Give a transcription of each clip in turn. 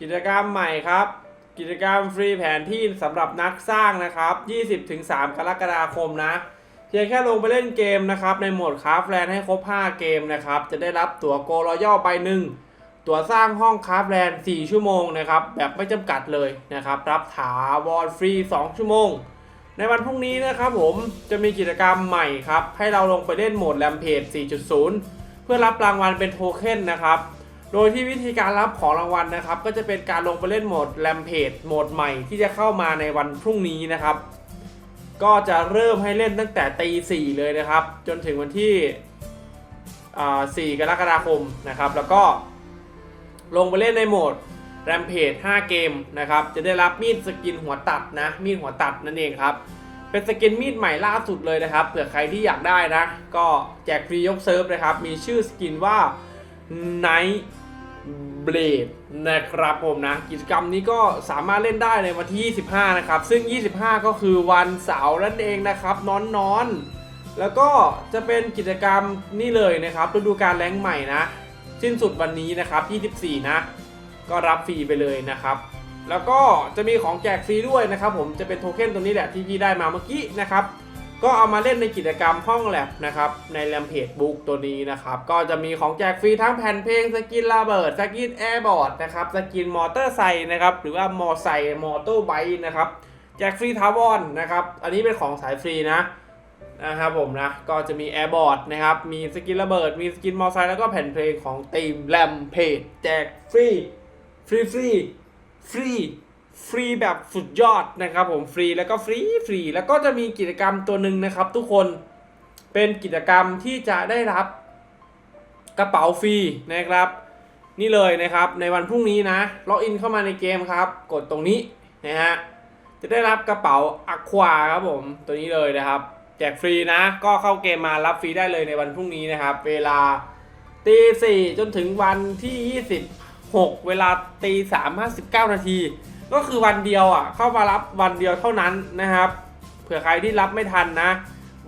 กิจกรรมใหม่ครับ กิจกรรมฟรีแผนที่สำหรับนักสร้างนะครับ 20-3 กรกฎาคมนะเพียงแค่ลงไปเล่นเกมนะครับ ในโหมดคราฟแลนด์ให้ครบ 5 เกมนะครับ จะได้รับตั๋วโกรอย่อใบหนึ่งตั๋วสร้างห้องคราฟแลนด์4ชั่วโมงนะครับ แบบไม่จำกัดเลยนะครับ รับถาวรฟรี 2 ชั่วโมง ในวันพรุ่งนี้นะครับผมจะมีกิจกรรมใหม่ครับ ให้เราลงไปเล่นโหมดแรมเพจ4.0 เพื่อรับรางวัลเป็นโทเค็นนะครับ โดยที่วิธีการรับของรางวัลนะครับ ก็จะเป็นการลงไปเล่นโหมดแรมเพจโหมดใหม่ที่จะเข้ามาในวันพรุ่งนี้นะครับ ก็จะเริ่มให้เล่นตั้งแต่ตีสี่เลยนะครับ จนถึงวันที่อ่า4กรกฎาคมนะครับ แล้วก็ลงไปเล่นในโหมดแรมเพจ5เกมนะครับ จะได้รับมีดสกินหัวตัดนะมีดหัวตัดนั่นเองครับเป็นสกินมีดใหม่ล่าสุดเลยนะครับเผื่อใครที่อยากได้นะ ก็แจกฟรียกเซิร์ฟนะครับ มีชื่อสกินว่า Night b l a d นะครับผมนะ กิจกรรมนี้ก็สามารถเล่นได้ในวันที่ 25 นะครับ ซึ่ง 25 ก็คือวันเสาร์นั่นเองนะครับ นอนนอนๆแล้วก็จะเป็นกิจกรรมนี่เลยนะครับฤดูการแรงใหม่นะ สิ้นสุดวันนี้นะครับ 24 นะ ก็รับฟรีไปเลยนะครับ แล้วก็จะมีของแจกฟรีด้วยนะครับ ผมจะเป็นโทเค็นตัวนี้แหละที่พี่ได้มาเมื่อกี้นะครับ ก็เอามาเล่นในกิจกรรมห้องแลบนะครับในแรมเพจบุ๊กตัวนี้นะครับก็จะมีของแจกฟรีทั้งแผ่นเพลงสกินระเบิดสกินแอร์บอร์ดนะครับสกินมอเตอร์ไซค์นะครับหรือว่ามอไซค์มอเตอร์ไบค์นะครับแจกฟรีทาวอนนะครับอันนี้เป็นของสายฟรีนะนะครับผมนะก็จะมีแอร์บอร์ดนะครับมีสกินระเบิด มีสกินมอไซค์แล้วก็แผ่นเพลงของทีมแรมเพจแจกฟรีฟรีฟรีฟรี ฟรีแบบสุดยอดนะครับผมฟรีแล้วก็ฟรีฟรีแล้วก็จะมีกิจกรรมตัวหนึ่งนะครับ ทุกคนเป็นกิจกรรมที่จะได้รับกระเป๋าฟรีนะครับ นี่เลยนะครับในวันพรุ่งนี้นะล็อกอินเข้ามาในเกมครับ กดตรงนี้นะฮะจะได้รับกระเป๋าอะควาครับผมตัวนี้เลยนะครับ แจกฟรีนะ ก็เข้าเกมมารับฟรีได้เลยในวันพรุ่งนี้นะครับ เวลาตีสี่จนถึงวันที่ 26 เวลาตีสามห้าสิบเก้านาที ก็คือวันเดียวอะ เข้ามารับวันเดียวเท่านั้นนะครับ เผื่อใครที่รับไม่ทันนะ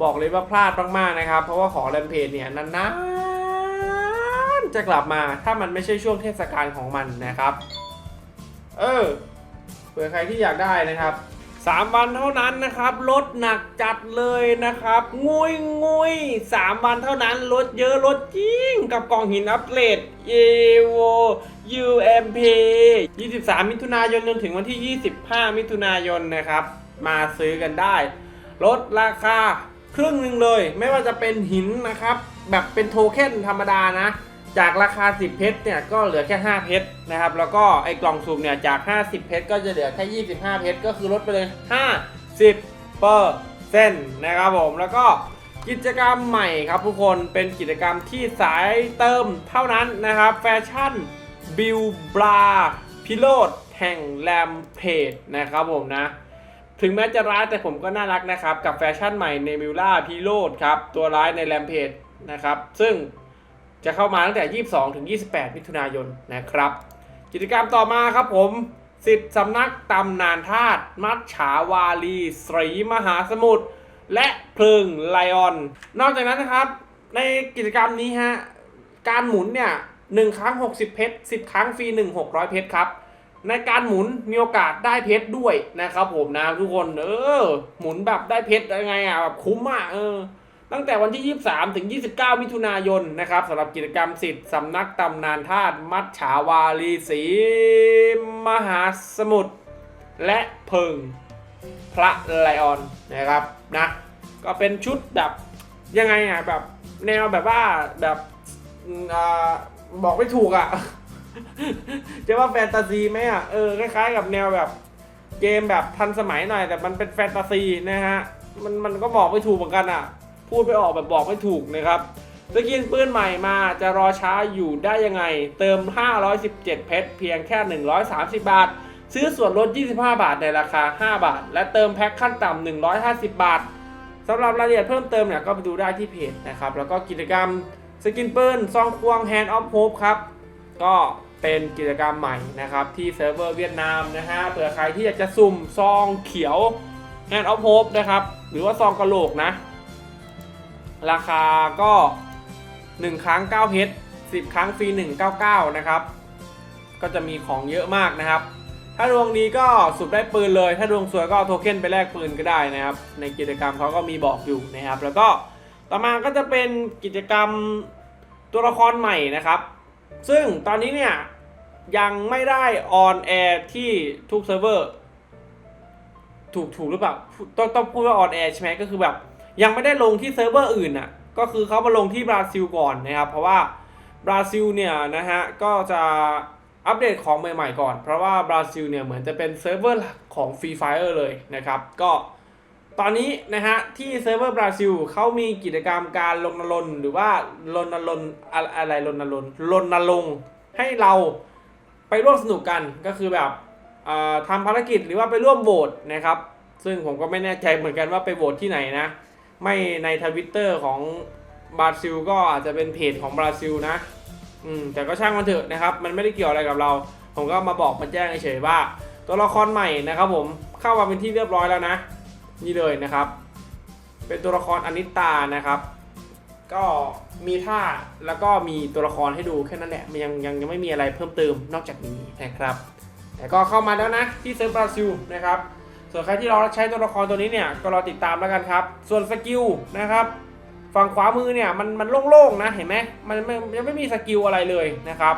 บอกเลยว่าพลาดมากๆนะครับ เพราะว่าของแรมเพจเนี่ยนานๆจะกลับมาถ้ามันไม่ใช่ช่วงเทศกาลของมันนะครับ เออ เผื่อใครที่อยากได้นะครับ 3วันเท่านั้นนะครับลดหนักจัดเลยนะครับงุยงุยสามวันเท่านั้นลดเยอะลดจริงกับกล่องหินอัปเกรด EVO UMP 23 มิถุนายนจนถึงวันที่ 25 มิถุนายนนะครับ มาซื้อกันได้ ลดราคาครึ่งหนึ่งเลย ไม่ว่าจะเป็นหินนะครับ แบบเป็นโทเค็นธรรมดานะ จากราคา 10 เพชรเนี่ยก็เหลือแค่ 5 เพชรนะครับ แล้วก็ไอ้กล่องสุ่มเนี่ยจาก 50 เพชรก็จะเหลือแค่ 25 เพชรก็คือลดไปเลย 50เปอร์เซ็นต์นะครับผม แล้วก็กิจกรรมใหม่ครับทุกคนเป็นกิจกรรมที่สายเติมเท่านั้นนะครับแฟชั่นบิลบราพิโรดแห่งแรมเพจนะครับผมนะ ถึงแม้จะร้ายแต่ผมก็น่ารักนะครับ กับแฟชั่นใหม่เนมิล่าพิโรดครับ ตัวร้ายในแรมเพจนะครับ ซึ่ง จะเข้ามาตั้งแต่ 22 ถึง 28 มิถุนายนนะครับ กิจกรรมต่อมาครับผมสิทธิสำนักตำนานธาตุมัจฉาวาลีสรีมหาสมุทรและเพลิงไลออน นอกจากนั้นนะครับ ในกิจกรรมนี้ฮะ การหมุนเนี่ยหนึ่งครั้ง 60 เพชร 10 ครั้งฟรี 1 600 เพชรครับ ในการหมุนมีโอกาสได้เพชรด้วยนะครับผมนะทุกคน เออ หมุนแบบได้เพชรยังไงอะแบบคุ้มอะเออ ตั้งแต่วันที่ 23 ถึง 29 มิถุนายนนะครับสำหรับกิจกรรมสิทธิ์สำนักตำนานธาตุมัจฉาวาลีศรีมหาสมุทรและเพิงพระไลออนนะครับนะก็เป็นชุดแบบยังไงอะแบบแนวแบบว่าแบบอบอกไม่ถูกอะ จะว่าแฟนตาซีไหมอะเออคล้ายๆกับแนวแบบเกมแบบทันสมัยหน่อยแต่มันเป็นแฟนตาซีนะฮะมันมันก็บอกไม่ถูกเหมือนกันอะ พูดไปออกแบบบอกไม่ถูกนะครับสกินปืนใหม่มาจะรอช้าอยู่ได้ยังไง เติม 517 เพชรเพียงแค่ 130 บาท ซื้อส่วนลด 25 บาทในราคา 5 บาท และเติมแพ็คขั้นต่ำ 150 บาทสำหรับรายละเอียดเพิ่มเติมเนี่ยก็ไปดูได้ที่เพจนะครับ แล้วก็กิจกรรมสกินปืนซองควง Hand of Hope ครับ ก็เป็นกิจกรรมใหม่นะครับ ที่เซิร์ฟเวอร์เวียดนามนะฮะเผื่อใครที่อยากจะสุ่มซองเขียว Hand of Hope นะครับ หรือว่าซองกระโหลกนะ ราคาก็ 1 ครั้ง9เพชร10 ครั้งฟรี 199 นะครับ ก็จะมีของเยอะมากนะครับ ถ้าดวงดีก็สุดได้ปืนเลย ถ้าดวงสวยก็โทเค็นไปแลกปืนก็ได้นะครับ ในกิจกรรมเขาก็มีบอกอยู่นะครับ แล้วก็ต่อมาก็จะเป็นกิจกรรมตัวละครใหม่นะครับ ซึ่งตอนนี้เนี่ยยังไม่ได้ออนแอร์ที่ทุกเซิร์ฟเวอร์ถูกถูกหรือเปล่าต้องต้องพูดว่าออนแอร์ใช่ไหมก็คือแบบ ยังไม่ได้ลงที่เซิร์ฟเวอร์อื่นอะก็คือเขามาลงที่บราซิลก่อนนะครับ เพราะว่าบราซิลเนี่ยนะฮะก็จะอัปเดตของใหม่ๆก่อน เพราะว่าบราซิลเนี่ยเหมือนจะเป็นเซิร์ฟเวอร์หลักของ Free Fire เลยนะครับ ก็ตอนนี้นะฮะที่เซิร์ฟเวอร์บราซิลเขามีกิจกรรมการลงนรนหรือว่ารณรงค์อะไรรณรงค์รณรงค์ให้เราไปร่วมสนุกกันก็คือแบบทำภารกิจหรือว่าไปร่วมโหวตนะครับ ซึ่งผมก็ไม่แน่ใจเหมือนกันว่าไปโหวตที่ไหนนะ ไม่ในทวิตเตอร์ของบราซิลก็อาจจะเป็นเพจของบราซิลนะ อืมแต่ก็ช่างมันเถอะนะครับ มันไม่ได้เกี่ยวอะไรกับเรา ผมก็มาบอกมาแจ้งเฉยๆว่า ตัวละครใหม่นะครับผมเข้ามาเป็นที่เรียบร้อยแล้วนะ นี่เลยนะครับ เป็นตัวละครอนิตานะครับ ก็มีท่าแล้วก็มีตัวละครให้ดูแค่นั้นแหละมันยังยังยังไม่มีอะไรเพิ่มเติมนอกจากนี้นะครับ แต่ก็เข้ามาแล้วนะที่เซิร์ฟบราซิลนะครับ ส่วนใครที่รอใช้ตัวละครตัวนี้เนี่ยก็รอติดตามแล้วกันครับ ส่วนสกิลนะครับ ฝั่งขวามือเนี่ยมันมันโล่งๆนะเห็นไหมมันไม่ยังไม่มีสกิลอะไรเลยนะครับ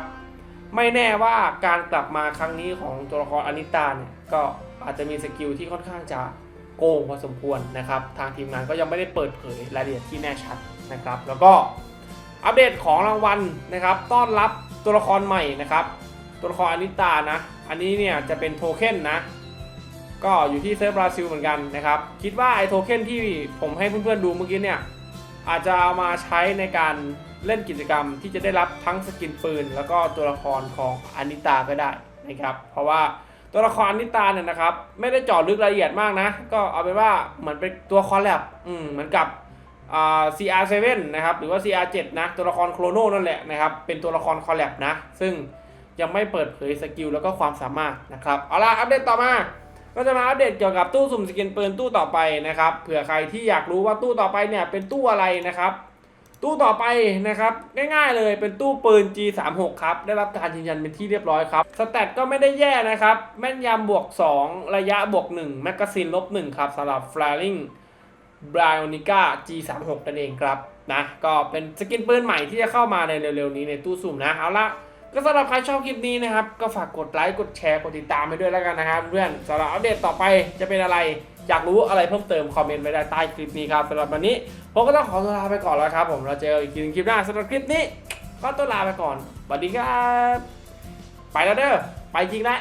ไม่แน่ว่าการกลับมาครั้งนี้ของตัวละครอนิตาเนี่ยก็อาจจะมีสกิลที่ค่อนข้างจะโกงพอสมควรนะครับ ทางทีมงานก็ยังไม่ได้เปิดเผยรายละเอียดที่แน่ชัดนะครับ แล้วก็อัปเดตของรางวัลนะครับ ต้อนรับตัวละครใหม่นะครับ ตัวละครอนิตานะ อันนี้เนี่ยจะเป็นโทเค็นนะ ก็อยู่ที่เซิร์ฟบราซิลเหมือนกันนะครับ คิดว่าไอโทเค็นที่ผมให้เพื่อนๆดูเมื่อกี้เนี่ย อาจจะเอามาใช้ในการเล่นกิจกรรมที่จะได้รับทั้งสกินปืน แล้วก็ตัวละครของอานิตาก็ได้นะครับ เพราะว่าตัวละครอานิตาเนี่ยนะครับ ไม่ได้เจาะลึกรายละเอียดมากนะ ก็เอาเป็นว่าเหมือนเป็นตัวคอลแลบอืมเหมือนกับอ่า CR7 นะครับ หรือว่า CR7 นะ ตัวละครโครโนนั่นแหละนะครับ เป็นตัวละครคอลแลบนะ ซึ่งยังไม่เปิดเผยสกิลแล้วก็ความสามารถนะครับ เอาล่ะ อัปเดตต่อมา ก็จะมาอัปเดตเกี่ยวกับตู้สุ่มสกินปืนตู้ต่อไปนะครับเผื่อใครที่อยากรู้ว่าตู้ต่อไปเนี่ยเป็นตู้อะไรนะครับ ตู้ต่อไปนะครับง่ายๆเลยเป็นตู้ปืน G36 ครับได้รับการยืนยันเป็นที่เรียบร้อยครับสแตทก็ไม่ได้แย่นะครับแม่นยำบวก 2 ระยะบวก1แมกกาซีนลบ1ครับสำหรับ Flaring b r i o n i c a G36 นั่นเองครับนะก็เป็นสกินปืนใหม่ที่จะเข้ามาในเร็วๆนี้ในตู้สุ่มนะเอาละ ก็สำหรับใครชอบคลิปนี้นะครับ ก็ฝากกดไลค์กดแชร์กดติดตามไปด้วยแล้วกันนะครับ เพื่อนสำหรับอัปเดตต่อไปจะเป็นอะไร อยากรู้อะไรเพิ่มเติมคอมเมนต์ไว้ได้ใต้คลิปนี้ครับสำหรับวันนี้ผมก็ต้องขอตัวลาไปก่อนแล้วครับ ผมเราเจอกันอีกทีนึงคลิปหน้าสำหรับคลิปนี้ ก็ตัวลาไปก่อนสวัสดีครับ ไปแล้วเด้อไปจริงแล้ว